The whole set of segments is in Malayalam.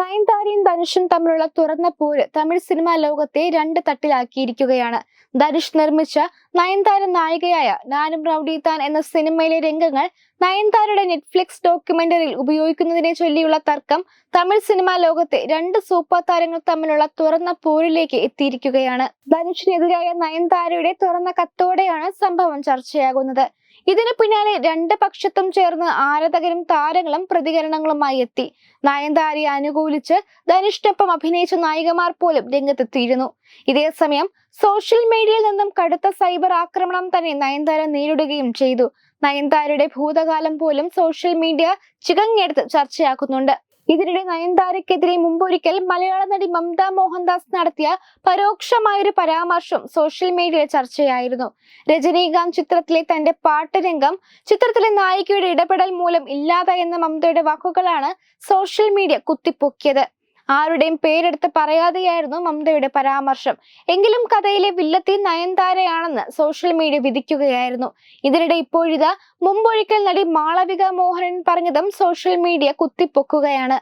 നയൻതാരയും ധനുഷും തമ്മിലുള്ള തുറന്ന പോര് തമിഴ് സിനിമാ ലോകത്തെ രണ്ട് തട്ടിലാക്കിയിരിക്കുകയാണ്. ധനുഷ് നിർമ്മിച്ച നയൻതാര നായികയായ നാനും റൌഡി താൻ എന്ന സിനിമയിലെ രംഗങ്ങൾ നയൻതാരയുടെ നെറ്റ്ഫ്ലിക്സ് ഡോക്യുമെന്ററിയിൽ ഉപയോഗിക്കുന്നതിനെ ചൊല്ലിയുള്ള തർക്കം തമിഴ് സിനിമാ ലോകത്തെ രണ്ട് സൂപ്പർ താരങ്ങൾ തമ്മിലുള്ള തുറന്ന പോരിലേക്ക് എത്തിയിരിക്കുകയാണ്. ധനുഷിനെതിരായ നയൻതാരയുടെ തുറന്ന കത്തോടെയാണ് സംഭവം ചർച്ചയാകുന്നത്. ഇതിനു പിന്നാലെ രണ്ട് പക്ഷത്തും ചേർന്ന് ആരാധകരും താരങ്ങളും പ്രതികരണങ്ങളുമായി എത്തി. നയൻതാരയെ അനുകൂലിച്ച് ധനുഷിനൊപ്പം അഭിനയിച്ച നായികമാർ പോലും രംഗത്തെത്തിയിരുന്നു. ഇതേസമയം സോഷ്യൽ മീഡിയയിൽ നിന്നും കടുത്ത സൈബർ ആക്രമണം തന്നെ നയൻതാര നേരിടുകയും ചെയ്തു. നയൻതാരയുടെ ഭൂതകാലം പോലും സോഷ്യൽ മീഡിയ ചികഞ്ഞെടുത്ത് ചർച്ചയാക്കുന്നുണ്ട്. ഇതിനിടെ നയൻതാരയ്ക്കെതിരെ മുമ്പൊരിക്കൽ മലയാള നടി മമത മോഹൻദാസ് നടത്തിയ പരോക്ഷമായൊരു പരാമർശം സോഷ്യൽ മീഡിയയിൽ ചർച്ചയായിരുന്നു. രജനീകാന്ത് ചിത്രത്തിലെ തന്റെ പാട്ടുരംഗം ചിത്രത്തിലെ നായികയുടെ ഇടപെടൽ മൂലം ഇല്ലാതായെന്ന മമതയുടെ വാക്കുകളാണ് സോഷ്യൽ മീഡിയ കുത്തിപ്പൊക്കിയത്. ആരുടെയും പേരെടുത്ത് പറയാതെയായിരുന്നു മമതയുടെ പരാമർശം. എങ്കിലും കഥയിലെ വില്ലത്തി നയൻതാരയാണെന്ന് സോഷ്യൽ മീഡിയ വിധിക്കുകയായിരുന്നു. ഇതിനിടെ ഇപ്പോഴിതാ മുമ്പൊരിക്കൽ നടി മാളവിക മോഹനൻ പറഞ്ഞതും സോഷ്യൽ മീഡിയ കുത്തിപ്പൊക്കുകയാണ്.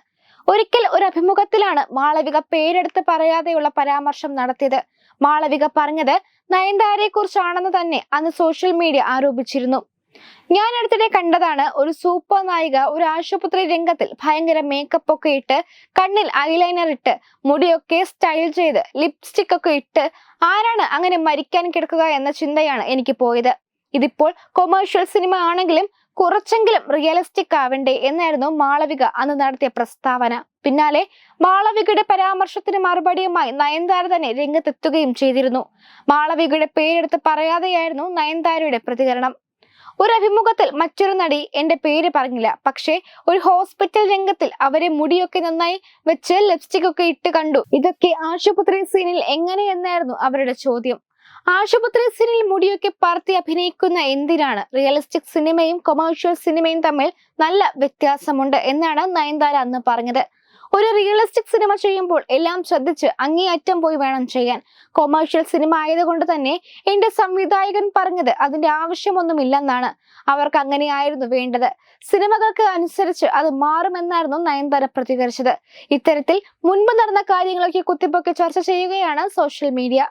ഒരിക്കൽ ഒരു അഭിമുഖത്തിലാണ് മാളവിക പേരെടുത്ത് പറയാതെയുള്ള പരാമർശം നടത്തിയത്. മാളവിക പറഞ്ഞത് നയൻതാരയെ കുറിച്ചാണെന്ന് തന്നെ അന്ന് സോഷ്യൽ മീഡിയ ആരോപിച്ചിരുന്നു. ഞാൻ അടുത്തിടെ കണ്ടതാണ് ഒരു സൂപ്പർ നായിക ഒരു ആശുപത്രി രംഗത്തിൽ ഭയങ്കര മേക്കപ്പ് ഒക്കെ ഇട്ട് കണ്ണിൽ ഐലൈനർ ഇട്ട് മുടിയൊക്കെ സ്റ്റൈൽ ചെയ്ത് ലിപ്സ്റ്റിക് ഒക്കെ ഇട്ട് ആരാണ് അങ്ങനെ മരിക്കാൻ കിടക്കുക എന്ന ചിന്തയാണ് എനിക്ക് പോയത്. ഇതിപ്പോൾ കൊമേഴ്ഷ്യൽ സിനിമ ആണെങ്കിലും കുറച്ചെങ്കിലും റിയലിസ്റ്റിക് ആവണ്ടേ എന്നായിരുന്നു മാളവിക അന്ന് നടത്തിയ പ്രസ്താവന. പിന്നാലെ മാളവികയുടെ പരാമർശത്തിന് മറുപടിയുമായി നയൻതാര തന്നെ രംഗത്തെത്തുകയും ചെയ്തിരുന്നു. മാളവികയുടെ പേരെടുത്ത് പറയാതെയായിരുന്നു നയൻതാരയുടെ പ്രതികരണം. ഒരു അഭിമുഖത്തിൽ മറ്റൊരു നടി എന്റെ പേര് പറഞ്ഞില്ല. പക്ഷേ ഒരു ഹോസ്പിറ്റൽ രംഗത്തിൽ അവരെ മുടിയൊക്കെ നന്നായി വെച്ച് ലിപ്സ്റ്റിക് ഒക്കെ ഇട്ട് കണ്ടു. ഇതൊക്കെ ആശുപത്രി സീനിൽ എങ്ങനെയെന്നായിരുന്നു അവരുടെ ചോദ്യം. ആശുപത്രി സീനിൽ മുടിയൊക്കെ പറത്തി അഭിനയിക്കുന്ന എന്തിനാണ്? റിയലിസ്റ്റിക് സിനിമയും കൊമേഴ്ഷ്യൽ സിനിമയും തമ്മിൽ നല്ല വ്യത്യാസമുണ്ട് എന്നാണ് നയൻതാര അന്ന് പറഞ്ഞത്. ഒരു റിയലിസ്റ്റിക് സിനിമ ചെയ്യുമ്പോൾ എല്ലാം ശ്രദ്ധിച്ച് അങ്ങേയറ്റം പോയി വേണം ചെയ്യാൻ. കൊമേഴ്ഷ്യൽ സിനിമ ആയതുകൊണ്ട് തന്നെ എന്റെ സംവിധായകൻ പറഞ്ഞത് അതിന്റെ ആവശ്യമൊന്നുമില്ലെന്നാണ് അവർക്ക് അങ്ങനെയായിരുന്നു വേണ്ടത്. സിനിമകൾക്ക് അനുസരിച്ച് അത് മാറുമെന്നായിരുന്നു നയൻതാര പ്രതികരിച്ചത്. ഇത്തരത്തിൽ മുൻപ് നടന്ന കാര്യങ്ങളൊക്കെ കുത്തിപ്പൊക്കി ചർച്ച ചെയ്യുകയാണ് സോഷ്യൽ മീഡിയ